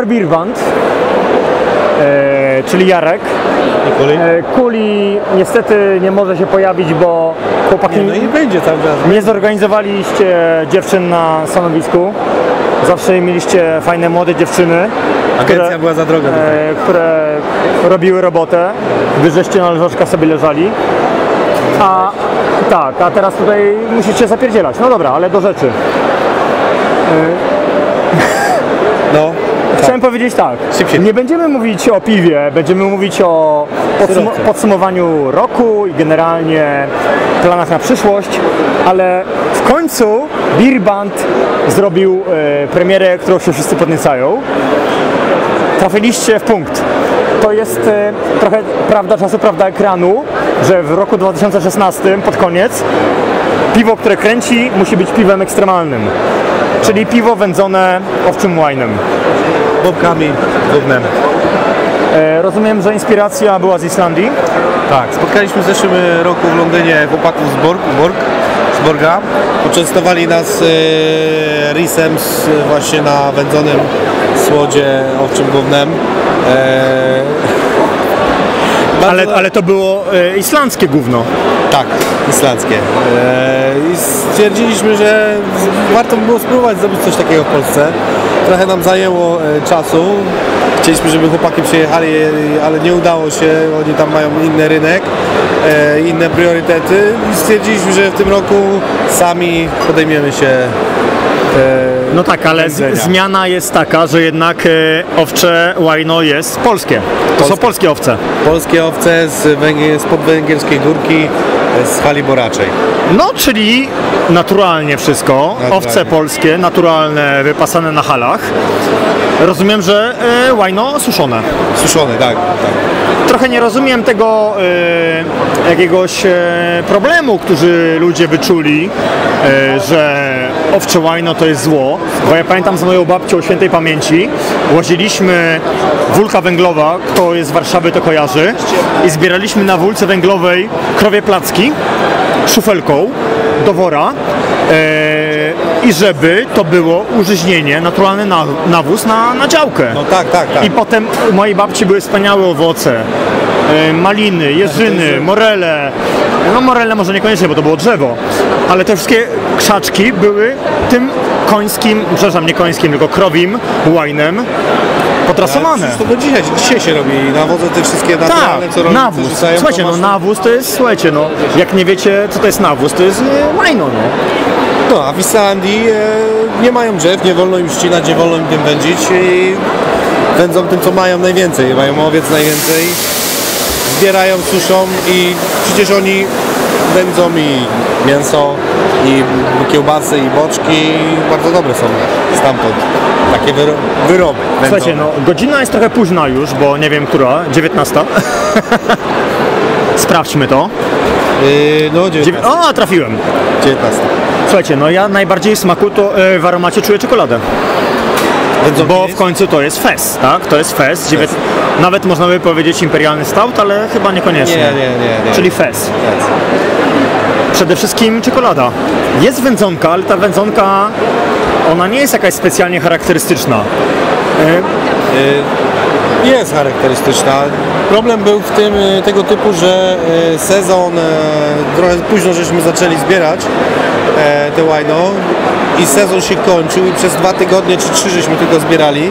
Browar Birband, e, czyli Jarek. Nikoli. E, Kuli niestety nie może się pojawić, bo chłopaki No i będzie cały czas. nie zorganizowaliście dziewczyn na stanowisku. Zawsze mieliście fajne młode dziewczyny, Agencja była za droga e, które robiły robotę. Wy żeście na leżaczkach sobie leżali. A tak, a teraz tutaj musicie zapierdzielać. No dobra, ale do rzeczy. No. Chciałem powiedzieć tak, nie będziemy mówić o piwie, będziemy mówić o podsum- podsumowaniu roku i generalnie planach na przyszłość, ale w końcu Beer Band zrobił e, premierę, którą się wszyscy podniecają. Trafiliście w punkt. To jest e, trochę prawda czasu, prawda ekranu, że w roku 2016 pod koniec piwo, które kręci, musi być piwem ekstremalnym. Czyli piwo wędzone owczym wine'em. Bobkami, gównem. E, Rozumiem, że inspiracja była z Islandii. Tak, spotkaliśmy w zeszłym roku w Londynie chłopaków z Borg, Borg, z Borga. Poczęstowali nas e, risem z, właśnie na wędzonym słodzie owczym gównem. E, Ale, ale to było e, islandzkie gówno. Tak, islandzkie. E, I stwierdziliśmy, że warto by było spróbować zrobić coś takiego w Polsce. Trochę nam zajęło e, czasu. Chcieliśmy, żeby chłopaki przyjechali, e, ale nie udało się. Oni tam mają inny rynek, e, inne priorytety. I stwierdziliśmy, że w tym roku sami podejmiemy się No tak, ale z, zmiana jest taka, że jednak e, owcze łajno jest polskie. To są Polskie. polskie owce. polskie owce z, węgier, z podwęgierskiej górki z hali boraczej. No, czyli naturalnie wszystko. Naturalnie. Owce polskie, naturalne, wypasane na halach. Rozumiem, że e, łajno suszone. Suszone, tak. tak. Trochę nie rozumiem tego e, jakiegoś e, problemu, którzy ludzie wyczuli, e, że owcze łajno to jest zło, bo ja pamiętam z moją babcią świętej pamięci, łaziliśmy wólka węglowa, kto jest z Warszawy to kojarzy, i zbieraliśmy na wólce węglowej krowie placki szufelką do wora e, i żeby to było użyźnienie, naturalny na, nawóz na, na działkę. No tak, tak, tak. I potem u mojej babci były wspaniałe owoce. E, Maliny, jeżyny, morele. No morele może niekoniecznie, bo to było drzewo. Ale te wszystkie krzaczki były tym końskim, przepraszam, nie końskim, tylko krowim łajnem potrasowane. Przecież to do dzisiaj, dzisiaj się robi nawozy te wszystkie naturalne, Tak, co rolnicy nawóz. rzucają, Słuchajcie, no nawóz to jest, słuchajcie, no jak nie wiecie co to jest nawóz, to jest e, łajno, no. No, a w Islandii e, nie mają drzew, nie wolno im ścinać, nie wolno im tym wędzić i wędzą tym, co mają najwięcej. Mają owiec najwięcej, zbierają, suszą i przecież oni wędzą i mięso, i kiełbasy, i boczki. Bardzo dobre są stamtąd takie wyro wyroby Słuchajcie, wędzone. no godzina jest trochę późna już, bo nie wiem która, 19. Sprawdźmy to. Yy, no, Dziewię- 19. O, trafiłem. 19. Słuchajcie, no ja najbardziej smaku to e, w aromacie czuję czekoladę. Bo w końcu to jest fest, tak? To jest fest. Dziewię... Nawet można by powiedzieć imperialny stout, ale chyba niekoniecznie. Nie, nie, nie. nie. Czyli fest. Przede wszystkim czekolada. Jest wędzonka, ale ta wędzonka, ona nie jest jakaś specjalnie charakterystyczna. E, Y, Jest charakterystyczna. Problem był w tym y, tego typu, że y, sezon y, trochę późno żeśmy zaczęli zbierać e, te łajno i sezon się kończył i przez dwa tygodnie czy trzy żeśmy tylko zbierali.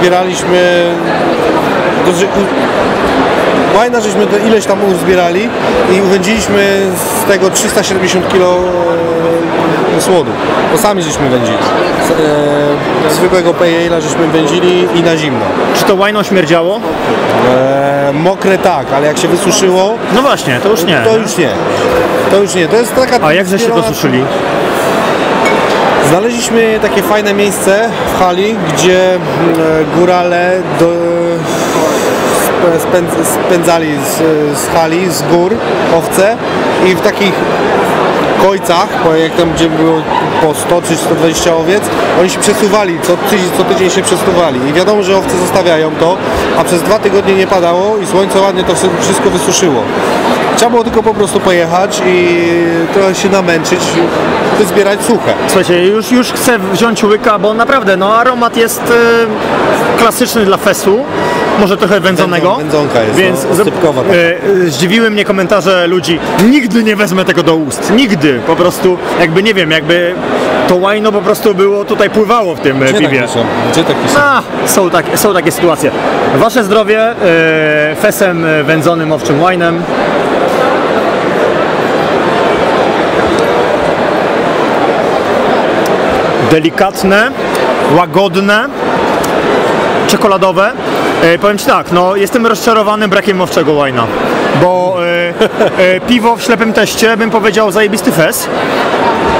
Zbieraliśmy łajna żeśmy ileś tam uzbierali i uwędziliśmy z tego 370 kg słodu. To sami żeśmy wędzili. Z, e, zwykłego pale żeśmy wędzili i na zimno. czy to łajno śmierdziało? E, mokre tak, ale jak się wysuszyło, No właśnie, to już nie. to już nie. To już nie. To jest taka... A jak żeście to suszyli? Znaleźliśmy takie fajne miejsce w hali, gdzie mm, e, górale do, spędzali z, z hali, z gór owce i w takich kojcach, tam gdzie było po 100 czy 120 owiec, oni się przesuwali, co tydzień, co tydzień się przesuwali i wiadomo, że owce zostawiają to, a przez dwa tygodnie nie padało i słońce ładnie to wszystko wysuszyło. Trzeba było tylko po prostu pojechać i trochę się namęczyć, wyzbierać suche. Słuchajcie, już, już chcę wziąć łyka, bo naprawdę, no aromat jest e, klasyczny dla fesu, może trochę wędzonego. Wędzonka jest, więc no, oscypkowa taka. e, zdziwiły mnie komentarze ludzi. Nigdy nie wezmę tego do ust. Nigdy. Po prostu, jakby nie wiem, jakby to łajno po prostu było tutaj pływało w tym e, Gdzie tak piwie. piszą? Gdzie tak piszą? A, są, takie, są takie sytuacje. Wasze zdrowie e, fesem wędzonym owczym łajnem. Delikatne, łagodne, czekoladowe. E, powiem Ci tak, no jestem rozczarowany brakiem owczego łajna, bo e, e, piwo w ślepym teście bym powiedział zajebisty fes.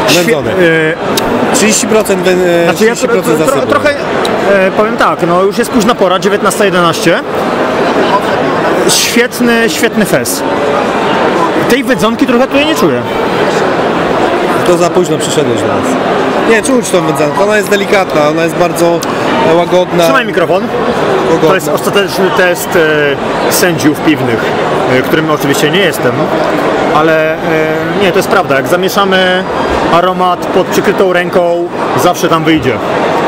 Świe- Wędzony. e, 30% wę- znaczy ja 30% tro, tro, zasobu. trochę e, powiem tak, no już jest późna pora, 19.11. Świetny, świetny fes. Tej wędzonki trochę tutaj nie czuję. To za późno przyszedłeś do nas. Nie, czuć tą wędzankę. Ona jest delikatna, ona jest bardzo e, łagodna. Trzymaj mikrofon. łagodna. To jest ostateczny test e, sędziów piwnych, e, którym oczywiście nie jestem, ale e, nie, to jest prawda. Jak zamieszamy aromat pod przykrytą ręką, zawsze tam wyjdzie.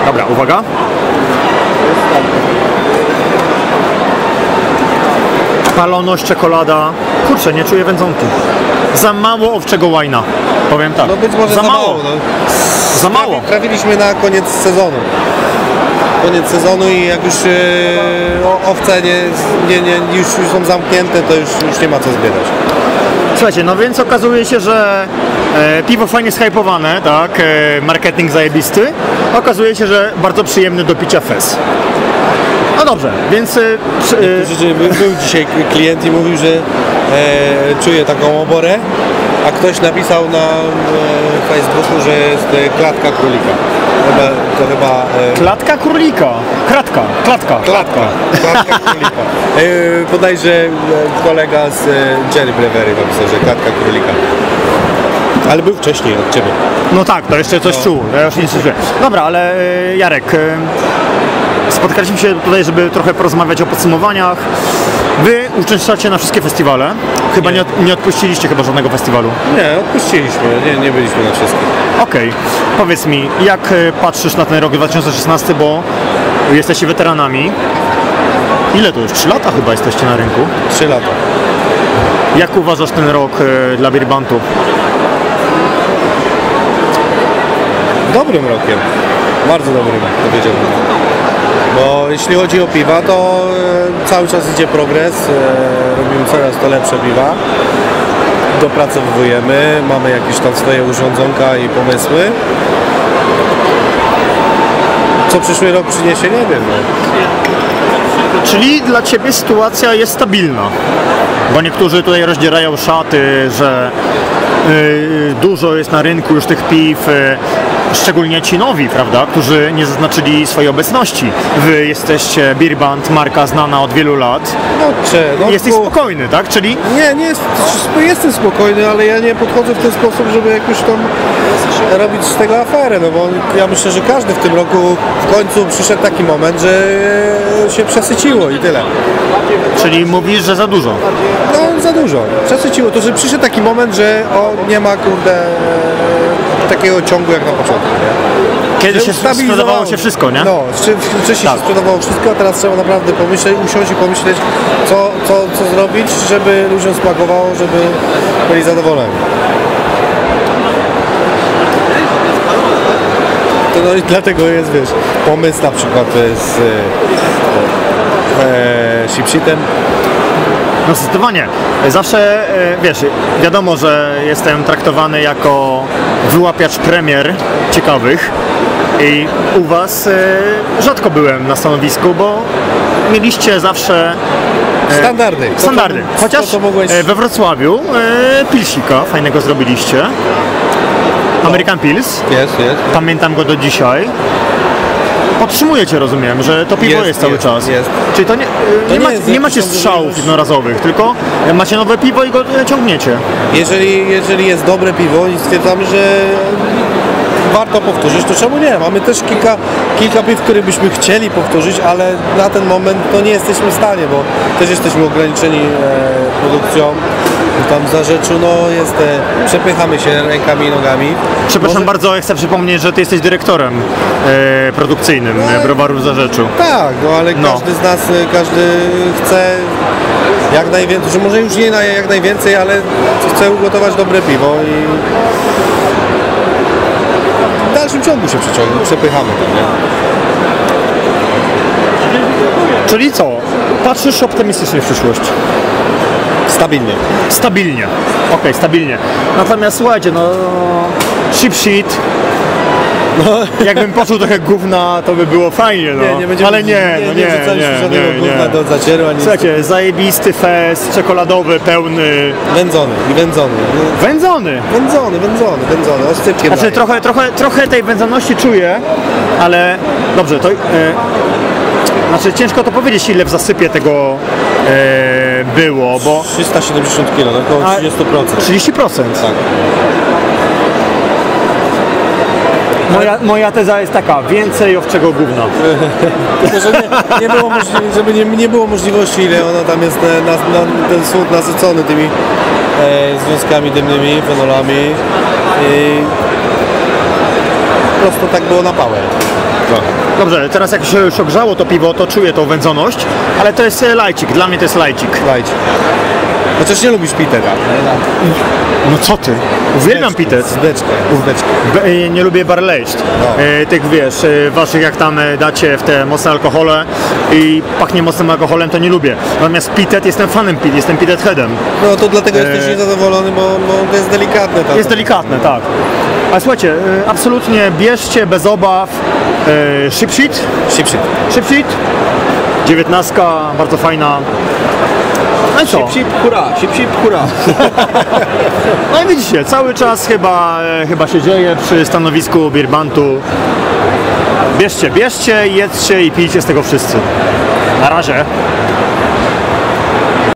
Dobra, uwaga. Paloność, czekolada. Kurczę, nie czuję wędzonki. Za mało owczego łajna. Powiem tak. No być może za mało. no. Za mało. Trafiliśmy na koniec sezonu. Koniec sezonu i jak już e, owce nie, nie, nie, już, już są zamknięte, to już, już nie ma co zbierać. Słuchajcie, no więc okazuje się, że e, piwo fajnie shypowane, tak, e, marketing zajebisty. Okazuje się, że bardzo przyjemny do picia fes. No dobrze, więc Że by- Był dzisiaj klient i mówił, że e, czuje taką oborę, a ktoś napisał na e, Facebooku, że jest e, klatka królika. Chyba, to chyba klatka królika, kratka, klatka. klatka, klatka królika. E, bodajże kolega z Jerry Brewery napisał, że klatka królika. Ale był wcześniej od Ciebie. No tak, to jeszcze coś czuł, ja już nie słyszę. Dobra, ale Jarek, spotkaliśmy się tutaj, żeby trochę porozmawiać o podsumowaniach. Wy uczęszczacie na wszystkie festiwale. Chyba nie, nie odpuściliście chyba żadnego festiwalu. Nie, odpuściliśmy, nie, nie byliśmy na wszystkich. Okej, powiedz mi, jak e, patrzysz na ten rok 2016, bo jesteście weteranami. Ile to już? 3 lata chyba jesteście na rynku. Trzy lata. Jak uważasz ten rok e, dla Birbantu? Dobrym rokiem. Bardzo dobrym, powiedziałbym. Bo jeśli chodzi o piwa, to e, cały czas idzie progres. E, robimy coraz to lepsze piwa. Dopracowujemy, mamy jakieś tam swoje urządzonka i pomysły. Co przyszły rok przyniesie, nie wiem. No. Czyli dla Ciebie sytuacja jest stabilna. Bo niektórzy tutaj rozdzierają szaty, że y, dużo jest na rynku już tych piw, y, szczególnie ci nowi, prawda, którzy nie zaznaczyli swojej obecności. Wy jesteście Beerband, marka znana od wielu lat. No, cze, no Jesteś bo- spokojny, tak? Czyli Nie, nie jest, jestem spokojny, ale ja nie podchodzę w ten sposób, żeby jakoś tam robić z tego aferę, no bo ja myślę, że każdy w tym roku w końcu przyszedł taki moment, że się przesyciło i tyle. Czyli mówisz, że za dużo. No za dużo. Przesyciło to, że przyszedł taki moment, że o, nie ma kurde takiego ciągu jak na początku. Kiedy się sprzedawało się wszystko, nie? No, wcze- wcześniej Tak. się sprzedawało wszystko, a teraz trzeba naprawdę pomyśleć, usiąść i pomyśleć, co, co, co zrobić, żeby ludziom smakowało, żeby byli zadowoleni. To no i dlatego jest, wiesz, pomysł na przykład z e, e. No zdecydowanie. Zawsze, e, wiesz, wiadomo, że jestem traktowany jako wyłapiacz premier ciekawych i u Was e, rzadko byłem na stanowisku, bo mieliście zawsze e, Standardy. To, standardy. co- Chociaż co mogłeś... we Wrocławiu e, pilsika fajnego zrobiliście. American Pils. Jest, jest. Pamiętam go do dzisiaj. Podtrzymujecie, rozumiem, że to piwo Jest, jest, cały jest, czas. jest. Czyli to nie, nie, nie ma, nie macie strzałów jednorazowych, tylko macie nowe piwo i go ciągniecie. Jeżeli, jeżeli jest dobre piwo i stwierdzamy, że warto powtórzyć, to czemu nie? Mamy też kilka, kilka piw, które byśmy chcieli powtórzyć, ale na ten moment to nie jesteśmy w stanie, bo też jesteśmy ograniczeni e, produkcją Tam za rzeczu no jest, e, przepychamy się rękami i nogami. Przepraszam Może- bardzo, ja chcę przypomnieć, że ty jesteś dyrektorem e, produkcyjnym e, browarów Zarzeczu. Tak, no ale No. każdy z nas, e, każdy chce jak najwięcej, że może już nie na jak najwięcej, ale chce ugotować dobre piwo i w dalszym ciągu się przeciągnie, przepychamy to, nie? Czyli co? Patrzysz optymistycznie w przyszłość. Stabilnie. Stabilnie. Okej, stabilnie. Natomiast słuchajcie, no... Ship sheet. No, jakbym poczuł trochę gówna, to by było fajnie, no. Nie, nie będziemy, Ale nie, no nie, nie, wrzucaliśmy nie, żadnego nie, gówna do zacieru, ani Słuchajcie, zajebisty fest, czekoladowy, pełny, wędzony i wędzony. wędzony. Wędzony, wędzony, wędzony, Znaczy trochę, trochę, trochę tej wędzoności czuję, ale dobrze, to... E, znaczy ciężko to powiedzieć, ile w zasypie tego e, było, bo 370 kg, około A- 30%. 30%. Tak. Moja, moja teza jest taka, więcej owczego gówna. Że nie, nie było żeby nie, nie było możliwości, ile ona tam jest, na, na, ten słód nasycony tymi e, związkami dymnymi, fenolami i prostu tak było na pałę. Dobrze, teraz jak się już ogrzało to piwo, to czuję tą wędzoność, ale to jest e, lajcik, dla mnie to jest lajcik. Lajcie. Chociaż nie lubisz pitera. No co ty? Uwielbiam pitet. Zdeczkę, zdeczkę. E, Nie lubię aged. No. E, tych wiesz, e, waszych jak tam dacie w te mocne alkohole i pachnie mocnym alkoholem, to nie lubię. Natomiast pitet, jestem fanem pit, jestem pitet headem. No to dlatego E, jesteś niezadowolony, bo, bo to jest delikatne. To, Jest delikatne, tak. Ale słuchajcie, e, absolutnie bierzcie bez obaw e, ship sheet, Szybszy. ship sheet, dziewiętnastka, bardzo fajna. No i co? Sip, hura, sip, hura. No i widzicie, cały czas chyba, e, chyba się dzieje przy stanowisku Birbantu. Bierzcie, bierzcie, jedzcie i pijcie z tego wszyscy. Na razie.